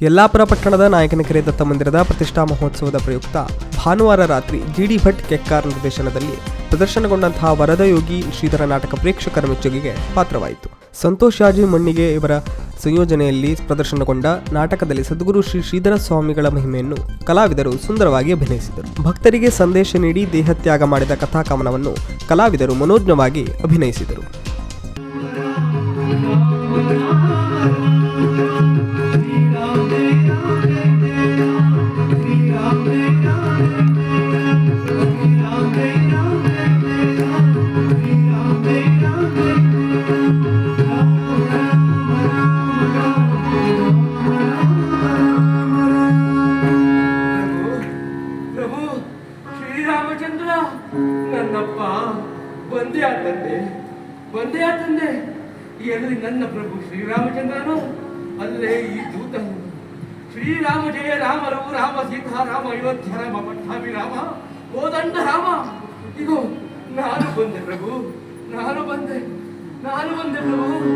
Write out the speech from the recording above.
ಯಲ್ಲಾಪುರ ಪಟ್ಟಣದ ನಾಯಕನಕೆರೆ ದತ್ತ ಮಂದಿರದ ಪ್ರತಿಷ್ಠಾ ಮಹೋತ್ಸವದ ಪ್ರಯುಕ್ತ ಭಾನುವಾರ ರಾತ್ರಿ ಜಿಡಿ ಭಟ್ ಕೆಕ್ಕಾರ್ ನಿರ್ದೇಶನದಲ್ಲಿ ಪ್ರದರ್ಶನಗೊಂಡಂತಹ ವರದಯೋಗಿ ಶ್ರೀಧರ ನಾಟಕ ಪ್ರೇಕ್ಷಕರ ಮೆಚ್ಚುಗೆಗೆ ಪಾತ್ರವಾಯಿತು. ಸಂತೋಷ್ ಯಾಜಿ ಮಣ್ಣಿಗೆ ಇವರ ಸಂಯೋಜನೆಯಲ್ಲಿ ಪ್ರದರ್ಶನಗೊಂಡ ನಾಟಕದಲ್ಲಿ ಸದ್ಗುರು ಶ್ರೀ ಶ್ರೀಧರ ಸ್ವಾಮಿಗಳ ಮಹಿಮೆಯನ್ನು ಕಲಾವಿದರು ಸುಂದರವಾಗಿ ಅಭಿನಯಿಸಿದರು. ಭಕ್ತರಿಗೆ ಸಂದೇಶ ನೀಡಿ ದೇಹತ್ಯಾಗ ಮಾಡಿದ ಕಥಾಕಮನವನ್ನು ಕಲಾವಿದರು ಮನೋಜ್ಞವಾಗಿ ಅಭಿನಯಿಸಿದರು. ಶ್ರೀರಾಮಚಂದ್ರ, ನನ್ನಪ್ಪ, ಬಂದೆ ಆ ತಂದೆ, ಬಂದೆ ಆ ತಂದೆ. ಎಲ್ಲಿ ನನ್ನ ಪ್ರಭು ಶ್ರೀರಾಮಚಂದ್ರನು, ಅಲ್ಲೇ ಈ ದೂತನು. ಶ್ರೀರಾಮ ಜಯ ರಾಮ ರಾಮರು ರಾಮ ಸೀತಾ ರಾಮ ಅಯೋಧ್ಯ ರಾಮ ಪಟ್ಟಾಭಿ ರಾಮ ಓದಂಡ ರಾಮ. ಇದು ನಾನು ಬಂದೆ ಪ್ರಭು, ನಾನು ಬಂದೆ ನಾನು ಬಂದೆ ಪ್ರಭು.